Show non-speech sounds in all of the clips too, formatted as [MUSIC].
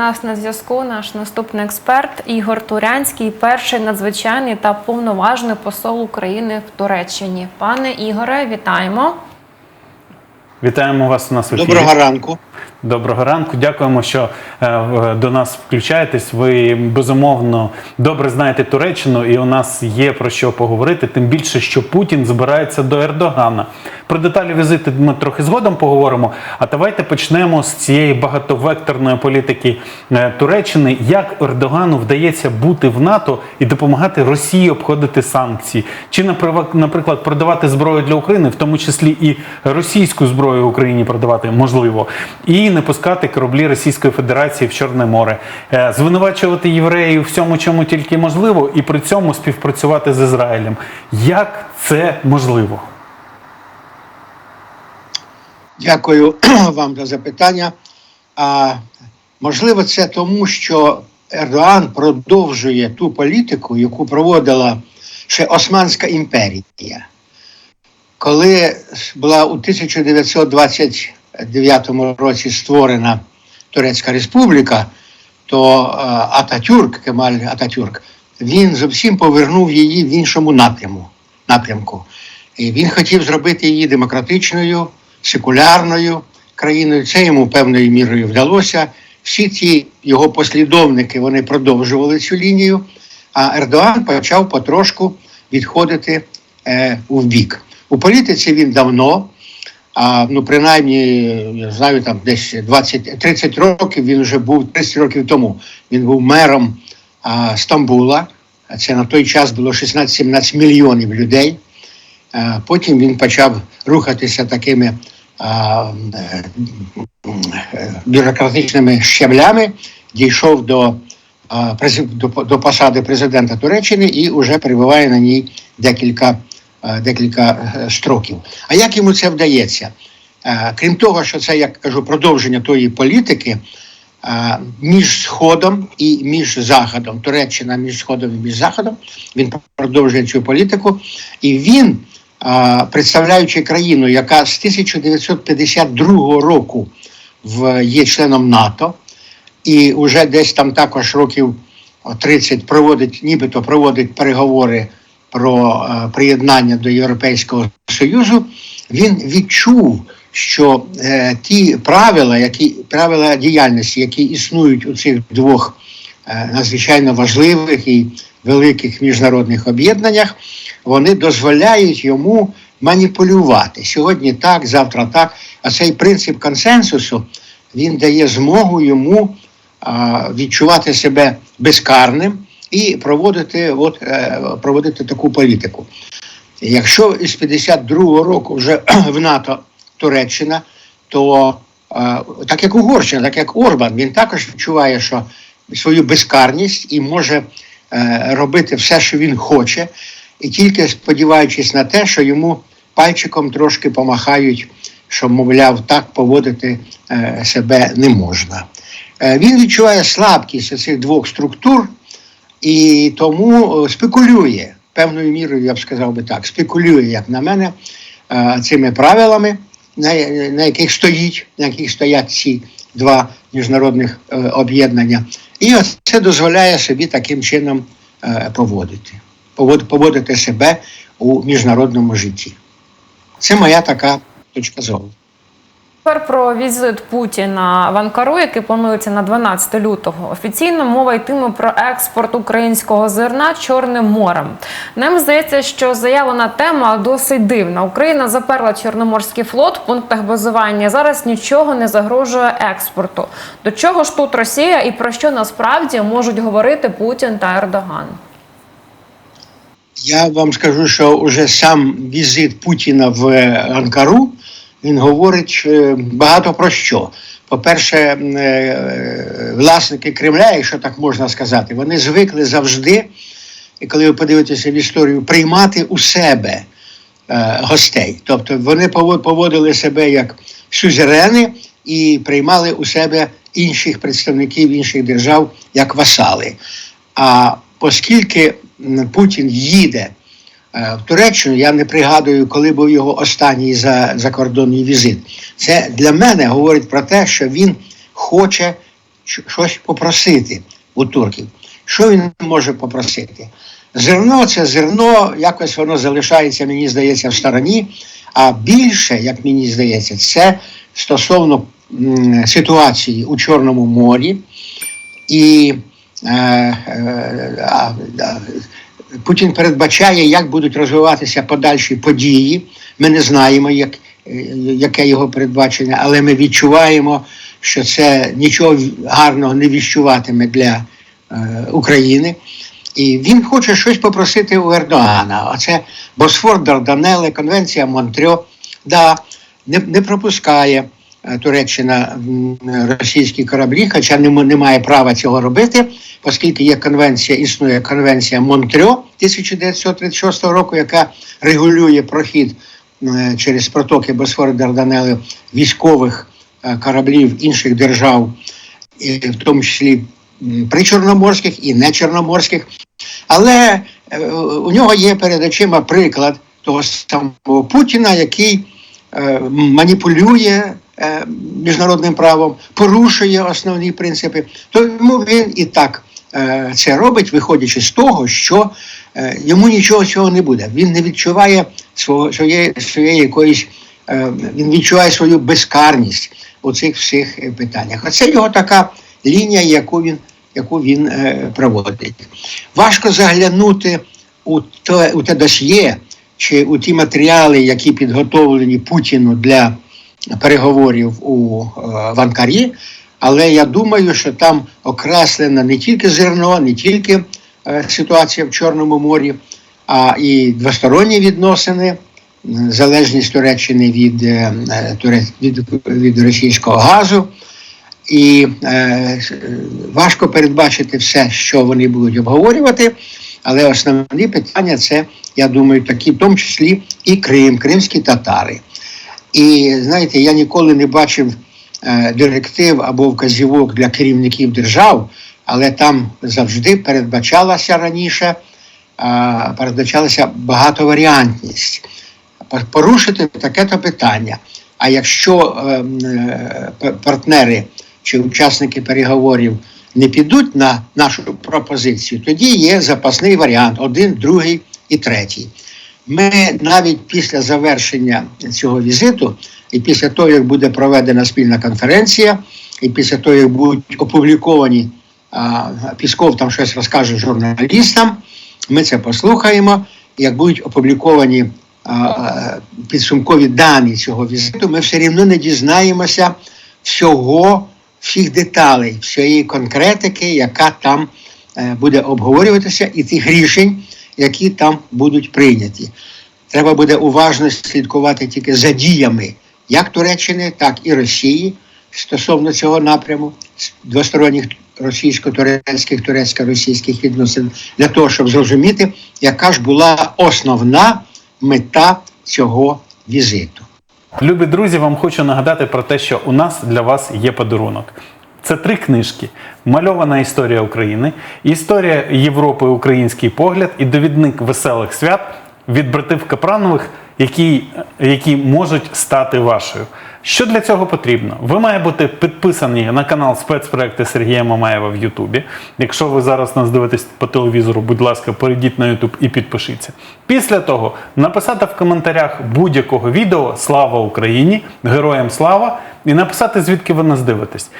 нас на зв'язку наш наступний експерт Ігор Турянський, перший надзвичайний та повноважний посол України в Туреччині. Пане Ігоре, вітаємо. Вітаємо вас у нас в ефірі. Доброго ранку. Доброго ранку. Дякуємо, що е, до нас включаєтесь. Ви безумовно добре знаєте Туреччину, і у нас є про що поговорити. Тим більше, що Путін збирається до Ердогана. Про деталі візиту ми трохи згодом поговоримо. А давайте почнемо з цієї багатовекторної політики е, Туреччини. Як Ердогану вдається бути в НАТО і допомагати Росії обходити санкції? Чи наприклад продавати зброю для України, в тому числі і російську зброю Україні продавати можливо, і не пускати кораблі Російської Федерації в Чорне море, Е, звинувачувати євреїв всьому, чому тільки можливо, і при цьому співпрацювати з Ізраїлем. Як це можливо? Дякую [CLEARS THROAT] вам за запитання. А, можливо, це тому, що Ердоан продовжує ту політику, яку проводила ще Османська імперія. Коли була у 1929 році створена Турецька Республіка, то Ататюрк, Кемаль Ататюрк, він зовсім повернув її в іншому напряму, напрямку. І він хотів зробити її демократичною, секулярною країною. Це йому певною мірою вдалося. Всі ті його послідовники вони продовжували цю лінію, а Ердоан почав потрошку відходити е, у бік. У політиці він давно, а ну принаймні, я знаю, там десь 20-30 років він вже був 30 років тому. Він був мером а, Стамбула. Це на той час було 16-17 мільйонів людей. Е, Потім він почав рухатися такими е, е, бюрократичними щаблями, дійшов до, до, посади президента Туреччини і вже перебуває на ній декілька, декілька строків. А як йому це вдається? Крім того, що це, як кажу, продовження тої політики, між Сходом і між Заходом, Туреччина між Сходом і між Заходом, він продовжує цю політику, і він, представляючи країну, яка з 1952 року в, є членом НАТО, і вже десь там також років 30 проводить, нібито проводить переговори про е, приєднання до Європейського Союзу, він відчув, що е, ті правила, які правила діяльності, які існують у цих двох е, надзвичайно важливих і великих міжнародних об'єднаннях, вони дозволяють йому маніпулювати сьогодні так, завтра так. А цей принцип консенсусу він дає змогу йому відчувати себе безкарним і проводити, от, е, проводити таку політику. Якщо із 52-го року вже [CLEARS THROAT] в НАТО Туреччина, то е, так як Угорщина, так як Орбан, він також відчуває, що свою безкарність і може робити все, що він хоче, і тільки сподіваючись на те, що йому пальчиком трошки помахають, що, мовляв, так поводити е, себе не можна. Е, він відчуває слабкість цих двох структур і тому е, спекулює певною мірою, я б сказав би так, спекулює, як на мене, е, цими правилами, на яких стоїть, на яких стоять ці два міжнародних е, об'єднання. І це дозволяє собі таким чином е, поводити, повод- поводити себе у міжнародному житті. Це моя така точка зору. Тепер про візит Путіна в Анкару, який планується на 12 лютого. Офіційно мова йтиме про експорт українського зерна Чорним морем. Нам здається, що заявлена тема досить дивна. Україна заперла Чорноморський флот в пунктах базування. Зараз нічого не загрожує експорту. До чого ж тут Росія і про що насправді можуть говорити Путін та Ердоган? Я вам скажу, що уже сам візит Путіна в Анкару він говорить е, багато про що. По-перше, е, власники Кремля, якщо так можна сказати, вони звикли завжди, і коли ви подивитеся в історію, приймати у себе е, гостей. Тобто вони поводили себе як сюзерени і приймали у себе інших представників інших держав як васали. А оскільки Путін їде е, в Туреччину, я не пригадую, коли був його останній за- закордонний візит. Це для мене говорить про те, що він хоче щось попросити у турків. Що він може попросити? Зерно це зерно, якось воно залишається, мені здається, в стороні. А більше, як мені здається, це стосовно ситуації у Чорному морі. І е, е, Путін передбачає, як будуть розвиватися подальші події. Ми не знаємо, як, е, яке його передбачення, але ми відчуваємо, що це нічого гарного не віщуватиме для е, України. І він хоче щось попросити у Ердогана. Оце Босфор, Дарданели, Конвенція Монтрьо. Да, не, не пропускає Туреччина російські кораблі, хоча не, має права цього робити, оскільки є конвенція, існує конвенція Монтрьо 1936 року, яка регулює прохід е, через протоки Босфору Дарданели військових е, кораблів інших держав, в тому числі причорноморських і нечорноморських. Але е, у нього є перед очима приклад того самого Путіна, який е, маніпулює е, міжнародним правом, порушує основні принципи. Тому він і так е, це робить, виходячи з того, що е, йому нічого цього не буде. Він не відчуває свого своєї, своєї якоїсь, е, він відчуває свою безкарність у цих всіх е, питаннях. Оце його така лінія, яку він, яку він е, проводить. Важко заглянути у те, у те досьє чи у ті матеріали, які підготовлені Путіну для переговорів у е, в Анкарі, але я думаю, що там окреслено не тільки зерно, не тільки е, ситуація в Чорному морі, а і двосторонні відносини, залежність Туреччини від, е, від, від російського газу. І е, важко передбачити все, що вони будуть обговорювати, але основні питання це, я думаю, такі, в тому числі і Крим, кримські татари. І знаєте, я ніколи не бачив е, директив або вказівок для керівників держав, але там завжди передбачалася раніше, е, передбачалася багатоваріантність. Порушити таке-то питання. А якщо е, м, е, партнери чи учасники переговорів не підуть на нашу пропозицію, тоді є запасний варіант один, другий і третій. Ми навіть після завершення цього візиту, і після того, як буде проведена спільна конференція, і після того, як будуть опубліковані а, Пісков там щось розкаже журналістам, ми це послухаємо. Як будуть опубліковані а, підсумкові дані цього візиту, ми все рівно не дізнаємося всього, всіх деталей, всієї конкретики, яка там е, буде обговорюватися, і тих рішень, які там будуть прийняті. Треба буде уважно слідкувати тільки за діями як Туреччини, так і Росії стосовно цього напряму двосторонніх російсько-турецьких, турецько-російських відносин, для того, щоб зрозуміти, яка ж була основна мета цього візиту. Любі друзі, вам хочу нагадати про те, що у нас для вас є подарунок. Це три книжки: Мальована історія України, Історія Європи, Український погляд і довідник веселих свят від братів Капранових, які, які можуть стати вашою. Що для цього потрібно? Ви маєте бути підписані на канал спецпроекти Сергія Мамаєва в Ютубі. Якщо ви зараз нас дивитесь по телевізору, будь ласка, перейдіть на Ютуб і підпишіться. Після того написати в коментарях будь-якого відео Слава Україні! Героям слава! і написати, звідки ви нас дивитесь.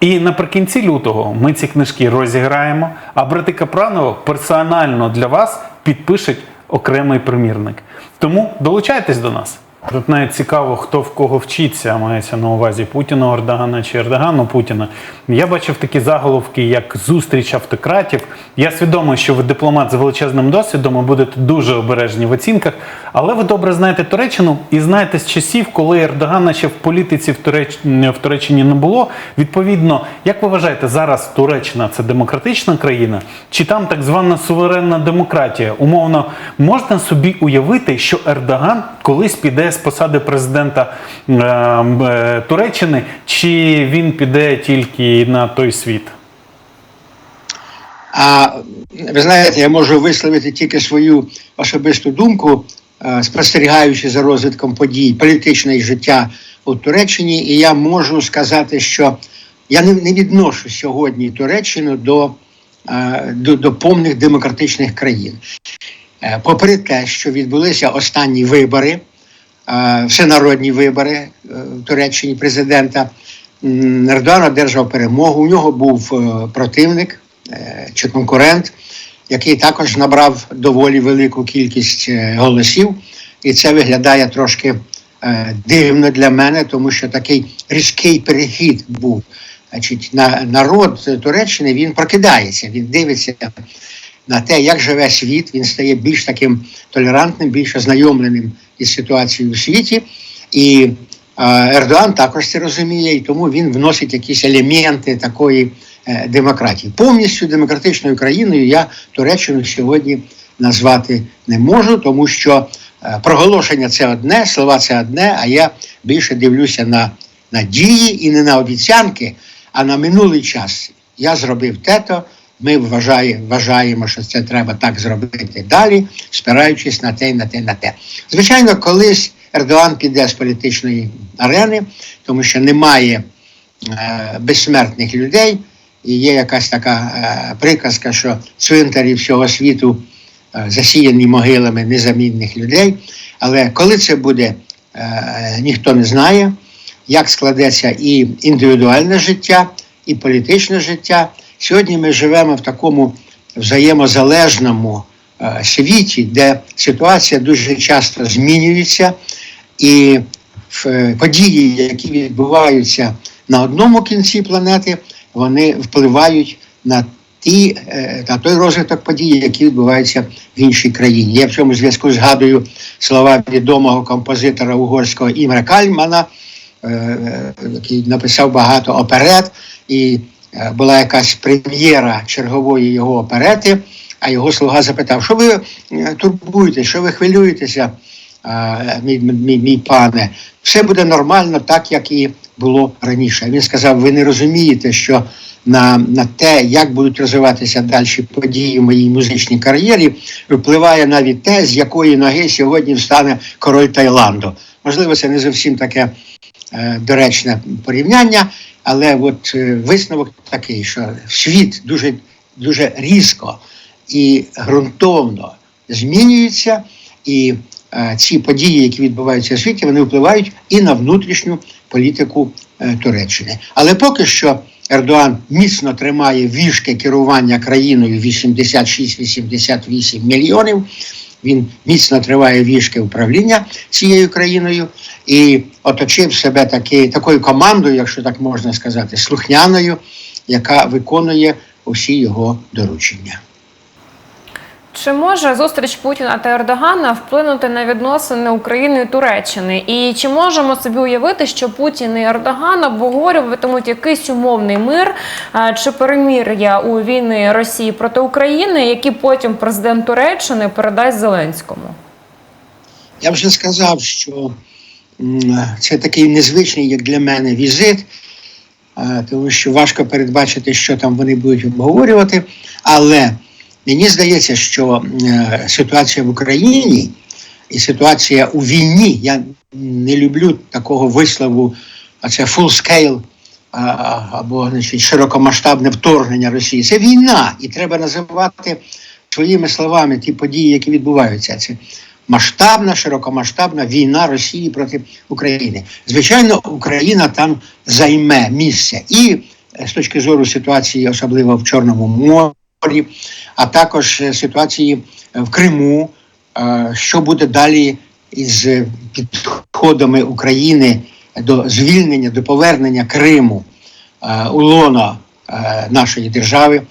І наприкінці лютого ми ці книжки розіграємо, а брати Капранова персонально для вас підпишуть окремий примірник. Тому долучайтесь до нас. Тут навіть цікаво, хто в кого вчиться, мається на увазі Путіна, Ердогана чи Ердогану Путіна. Я бачив такі заголовки, як зустріч автократів. Я свідомий, що ви дипломат з величезним досвідом і будете дуже обережні в оцінках, але ви добре знаєте Туреччину і знаєте з часів, коли Ердогана ще в політиці в, Туреч... в Туреччині не було. Відповідно, як ви вважаєте, зараз Туреччина це демократична країна, чи там так звана суверенна демократія? Умовно, можна собі уявити, що Ердоган колись піде з посади президента е, е, Туреччини, чи він піде тільки на той світ? А ви знаєте, я можу висловити тільки свою особисту думку, е, спостерігаючи за розвитком подій політичного життя у Туреччині, і я можу сказати, що я не, відношу сьогодні Туреччину до, е, до, до повних демократичних країн. Попри те, що відбулися останні вибори, всенародні вибори е, в Туреччині президента, Ердоган одержав перемогу. У нього був е, противник е, чи конкурент, який також набрав доволі велику кількість голосів. І це виглядає трошки дивно для мене, тому що такий різкий перехід був. Значить, на народ Туреччини він прокидається, він дивиться на те, як живе світ, він стає більш таким толерантним, більш ознайомленим із ситуацією у світі. І е, Ердоган також це розуміє, і тому він вносить якісь елементи такої е, демократії. Повністю демократичною країною я Туреччину сьогодні назвати не можу, тому що е, проголошення це одне, слова це одне, а я більше дивлюся на, на дії і не на обіцянки, а на минулий час. Я зробив те-то, ми вважає, вважаємо, що це треба так зробити далі, спираючись на те, на те, на те. Звичайно, колись Ердоган піде з політичної арени, тому що немає е, безсмертних людей, і є якась така е, приказка, що цвинтарі всього світу е, засіяні могилами незамінних людей. Але коли це буде, е, ніхто не знає, як складеться і індивідуальне життя, і політичне життя. Сьогодні ми живемо в такому взаємозалежному е, світі, де ситуація дуже часто змінюється, і е, події, які відбуваються на одному кінці планети, вони впливають на ті, е, на той розвиток подій, які відбуваються в іншій країні. Я в цьому зв'язку згадую слова відомого композитора угорського Імре Кальмана, який написав багато оперет, і була якась прем'єра чергової його оперети. А його слуга запитав, що ви е, турбуєтесь, що ви хвилюєтеся, е, мій, мій, мій пане, все буде нормально, так як і було раніше. Він сказав: ви не розумієте, що на, на те, як будуть розвиватися далі події в моїй музичній кар'єрі, впливає навіть те, з якої ноги сьогодні встане король Таїланду. Можливо, це не зовсім таке е, доречне порівняння, але от е, висновок такий, що світ дуже, дуже різко і ґрунтовно змінюється, і е, ці події, які відбуваються в світі, вони впливають і на внутрішню політику е, Туреччини. Але поки що Ердоган міцно тримає вішки керування країною 86-88 мільйонів. Він міцно триває вішки управління цією країною і оточив себе таки, такою командою, якщо так можна сказати, слухняною, яка виконує усі його доручення. Чи може зустріч Путіна та Ердогана вплинути на відносини України і Туреччини? І чи можемо собі уявити, що Путін і Ердоган обговорюватимуть якийсь умовний мир чи перемір'я у війни Росії проти України, які потім президент Туреччини передасть Зеленському? Я вже сказав, що це такий незвичний, як для мене, візит, тому що важко передбачити, що там вони будуть обговорювати. Але мені здається, що е, ситуація в Україні і ситуація у війні, я не люблю такого вислову, а це full scale а, або значить, широкомасштабне вторгнення Росії. Це війна, і треба називати своїми словами ті події, які відбуваються. Це масштабна, широкомасштабна війна Росії проти України. Звичайно, Україна там займе місце і е, з точки зору ситуації, особливо в Чорному морі, а також е, ситуації е, в Криму, е, що буде далі із підходами України до звільнення, до повернення Криму у лоно е, нашої держави,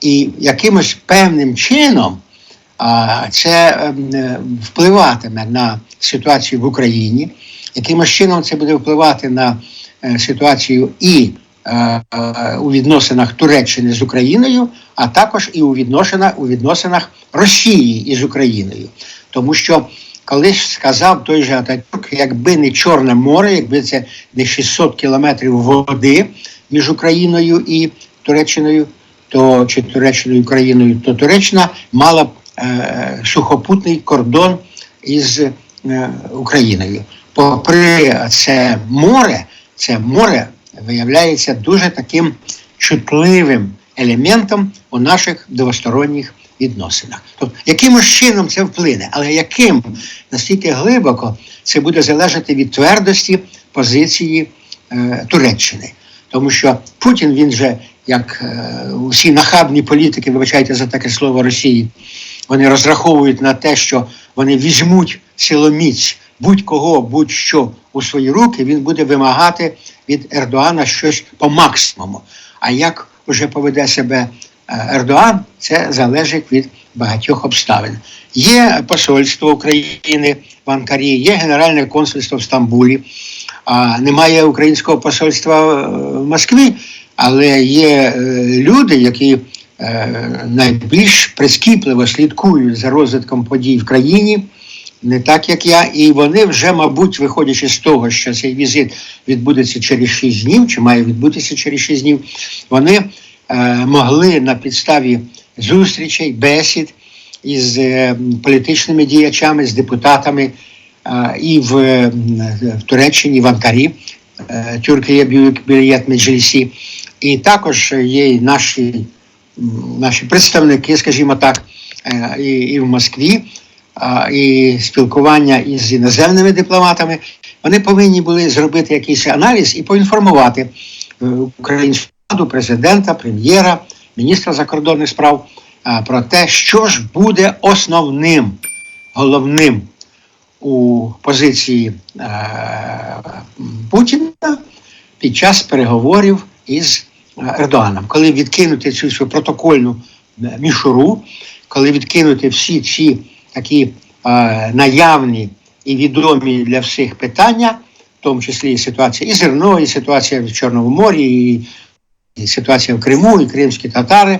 і якимось певним чином це ем, впливатиме на ситуацію в Україні, якимось чином це буде впливати на ситуацію і у відносинах Туреччини з Україною, а також і у відносинах, у відносинах Росії із Україною. Тому що колись сказав той же Ататюрк, якби не Чорне море, якби це не 600 кілометрів води між Україною і Туреччиною, то чи Туреччиною і Україною, то Туреччина мала б е, сухопутний кордон із е, Україною. Попри це море, це море виявляється дуже таким чутливим елементом у наших двосторонніх відносинах. Тобто, якимось чином це вплине, але яким настільки глибоко це буде залежати від твердості позиції е, Туреччини. Тому що Путін він же, як е, усі нахабні політики, вибачайте за таке слово Росії, вони розраховують на те, що вони візьмуть силоміць будь-кого, будь-що у свої руки, він буде вимагати від Ердоана щось по максимуму. А як вже поведе себе е, Ердоан, це залежить від багатьох обставин. Є посольство України в Анкарі, є Генеральне консульство в Стамбулі, а немає українського посольства е, в Москві, але є е, люди, які найбільш прискіпливо слідкують за розвитком подій в країні, не так як я, і вони вже, мабуть, виходячи з того, що цей візит відбудеться через 6 днів, чи має відбутися через 6 днів, вони е, могли на підставі зустрічей, бесід із е, політичними діячами, з депутатами е, і в, е, в Туреччині, в Анкарі, е, Тюркія Білієт Меджлісі, і також є й наші, наші представники, скажімо так, е, і, і в Москві, і спілкування із іноземними дипломатами, вони повинні були зробити якийсь аналіз і поінформувати е, українську владу, президента, прем'єра, міністра закордонних справ про те, що ж буде основним, головним у позиції е, Путіна під час переговорів із е, Ердоганом, коли відкинути цю свою протокольну мішуру, коли відкинути всі ці такі е, наявні і відомі для всіх питання, в тому числі і ситуація і зерно, і ситуація в Чорному морі, і, і ситуація в Криму, і кримські татари,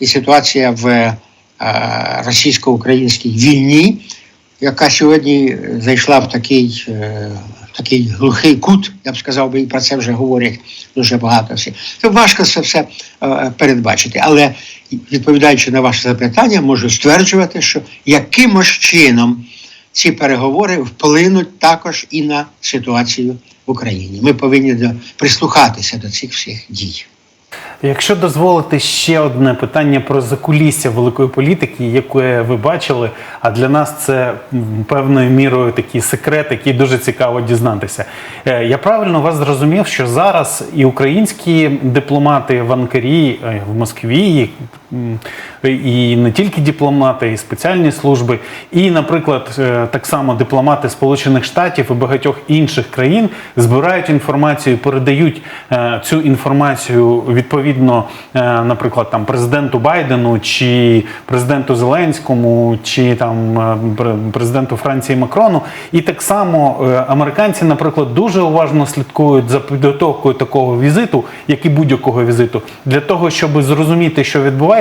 і ситуація в е, російсько-українській війні, яка сьогодні зайшла в такий, е, такий глухий кут, я б сказав би, і про це вже говорять дуже багато всі. Це важко це все е, передбачити. Але відповідаючи на ваше запитання, можу стверджувати, що якимось чином ці переговори вплинуть також і на ситуацію в Україні. Ми повинні прислухатися до цих всіх дій. Якщо дозволити ще одне питання про закулісся великої політики, яке ви бачили, а для нас це певною мірою такий секрет, який дуже цікаво дізнатися. Е, Я правильно вас зрозумів, що зараз і українські дипломати в Анкарі, е, в Москві, і не тільки дипломати, і спеціальні служби, і, наприклад, е, так само дипломати Сполучених Штатів і багатьох інших країн збирають інформацію, передають е, цю інформацію відповідно, е, наприклад, там президенту Байдену чи президенту Зеленському, чи там президенту Франції Макрону. І так само американці, наприклад, дуже уважно слідкують за підготовкою такого візиту, як і будь-якого візиту, для того, щоб зрозуміти, що відбувається,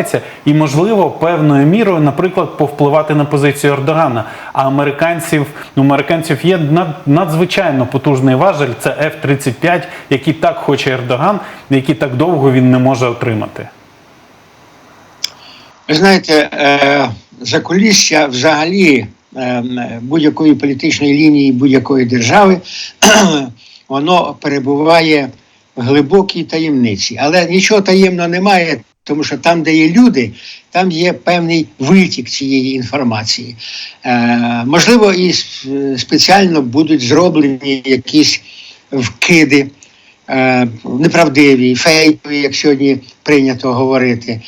і можливо певною мірою, наприклад, повпливати на позицію Ердогана. А американців, ну, американців є надзвичайно потужний важель. Це F-35, який так хоче Ердоган, який так довго він не може отримати. Ви знаєте, е, закулісся взагалі е, будь-якої політичної лінії будь-якої держави, [CLEARS THROAT] воно перебуває в глибокій таємниці. Але нічого таємного немає, тому що там, де є люди, там є певний витік цієї інформації. Е, можливо, і спеціально будуть зроблені якісь вкиди е, неправдиві, фейкові, як сьогодні прийнято говорити. Е,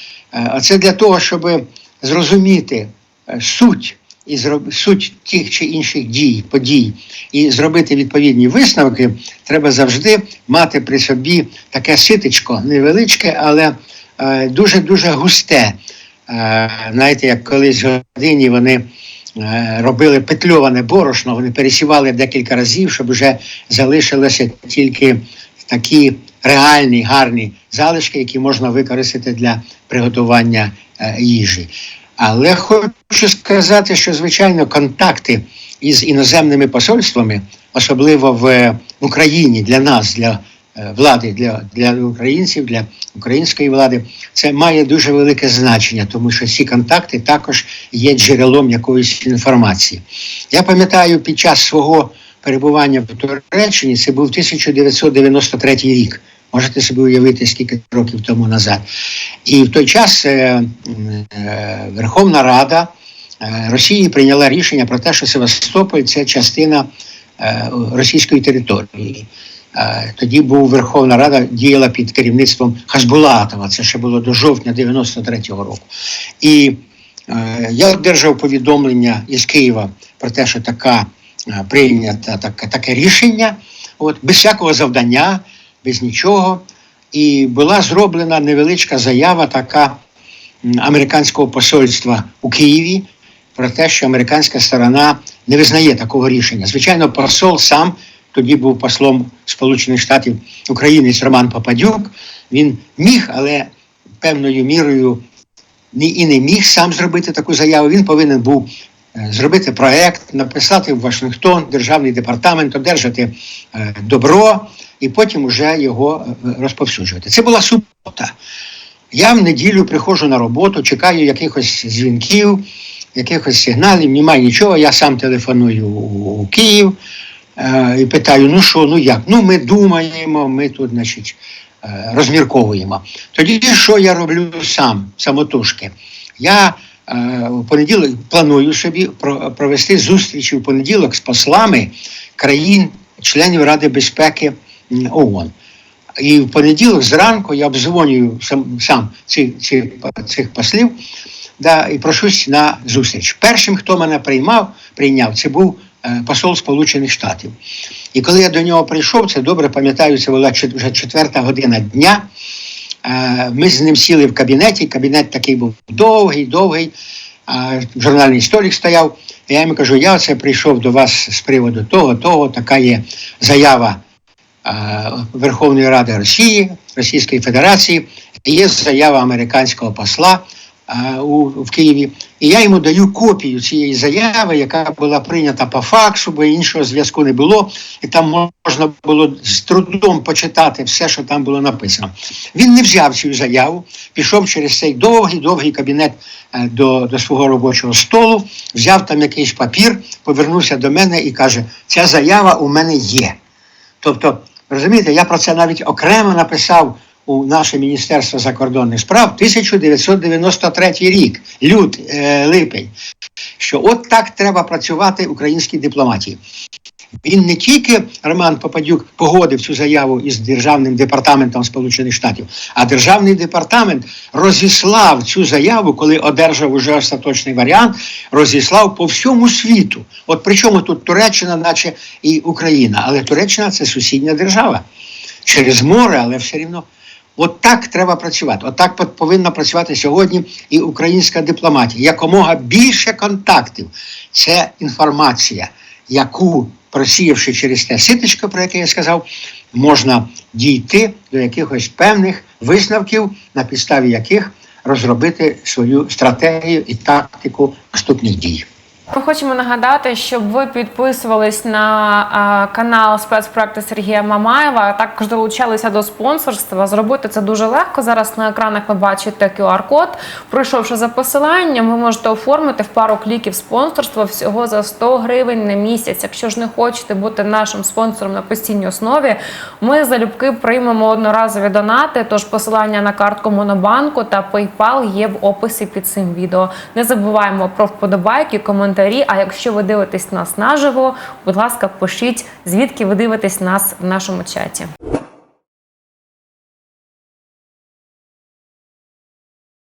А це для того, щоб зрозуміти е, суть і зроб... суть тих чи інших дій, подій, і зробити відповідні висновки, треба завжди мати при собі таке ситечко, невеличке, але е, дуже-дуже густе. Е, знаєте, як колись в годині вони е, робили петльоване борошно, вони пересівали декілька разів, щоб вже залишилося тільки такі реальні гарні залишки, які можна використати для приготування е, їжі. Але хочу сказати, що звичайно контакти із іноземними посольствами, особливо в, Україні для нас, для влади, для, для українців, для української влади, це має дуже велике значення, тому що ці контакти також є джерелом якоїсь інформації. Я пам'ятаю, під час свого перебування в Туреччині це був 1993 рік. Можете собі уявити, скільки років тому назад. І в той час е, е, Верховна Рада е, Росії прийняла рішення про те, що Севастополь це частина е, російської території. Е, Тоді був Верховна Рада діяла під керівництвом Хасбулатова. Це ще було до жовтня 93-го року. І е, я одержав повідомлення із Києва про те, що така е, прийнята таке, таке рішення, от без всякого завдання, без нічого. І була зроблена невеличка заява така американського посольства у Києві про те, що американська сторона не визнає такого рішення. Звичайно, посол сам тоді був послом Сполучених Штатів українець Роман Попадюк. Він міг, але певною мірою і не міг сам зробити таку заяву. Він повинен був е, зробити проект, написати в Вашингтон, державний департамент, одержати е, добро і потім уже його е, розповсюджувати. Це була субота. Я в неділю приходжу на роботу, чекаю якихось дзвінків, якихось сигналів, немає нічого. Я сам телефоную у Київ і питаю: ну що, ну як? Ну, ми думаємо, ми тут, значить, е, розмірковуємо. Тоді що я роблю сам, самотужки? Я е, в понеділок планую собі про- провести зустрічі в понеділок з послами країн, членів Ради безпеки ООН. І в понеділок зранку я обдзвонюю сам, сам ці, ці, цих послів да, і прошусь на зустріч. Першим, хто мене приймав, прийняв, це був е, посол Сполучених Штатів. І коли я до нього прийшов, це добре пам'ятаю, це була вже четверта година дня. Е, Ми з ним сіли в кабінеті. Кабінет такий був довгий, довгий. Журнальний столик стояв. І я йому кажу: я оце прийшов до вас з приводу того, того, така є заява е, Верховної Ради Росії, Російської Федерації, є заява американського посла е, у, в Києві. І я йому даю копію цієї заяви, яка була прийнята по факсу, бо іншого зв'язку не було. І там можна було з трудом почитати все, що там було написано. Він не взяв цю заяву, пішов через цей довгий, довгий кабінет е, до, до свого робочого столу, взяв там якийсь папір, повернувся до мене і каже: ця заява у мене є. Тобто, розумієте, я про це навіть окремо написав у наше Міністерство закордонних справ 1993 рік, лют, е, липень, що от так треба працювати українській дипломатії. Він не тільки Роман Попадюк погодив цю заяву із Державним департаментом Сполучених Штатів, а Державний департамент розіслав цю заяву, коли одержав уже остаточний варіант, розіслав по всьому світу. От причому тут Туреччина, наче і Україна, але Туреччина це сусідня держава через море, але все рівно. От так треба працювати. От так повинна працювати сьогодні і українська дипломатія. Якомога більше контактів. Це інформація, яку, просіявши через те ситочко, про яке я сказав, можна дійти до якихось певних висновків, на підставі яких розробити свою стратегію і тактику наступних дій. Ми хочемо нагадати, щоб ви підписувались на канал спецпроекту Сергія Мамаєва, також долучалися до спонсорства. Зробити це дуже легко. Зараз на екранах ви бачите QR-код. Пройшовши за посиланням, ви можете оформити в пару кліків спонсорство всього за 100 гривень на місяць. Якщо ж не хочете бути нашим спонсором на постійній основі, ми залюбки приймемо одноразові донати. Тож посилання на картку Монобанку та PayPal є в описі під цим відео. Не забуваємо про вподобайки, коментарі. А якщо ви дивитесь нас наживо, будь ласка, пишіть звідки ви дивитесь нас в нашому чаті.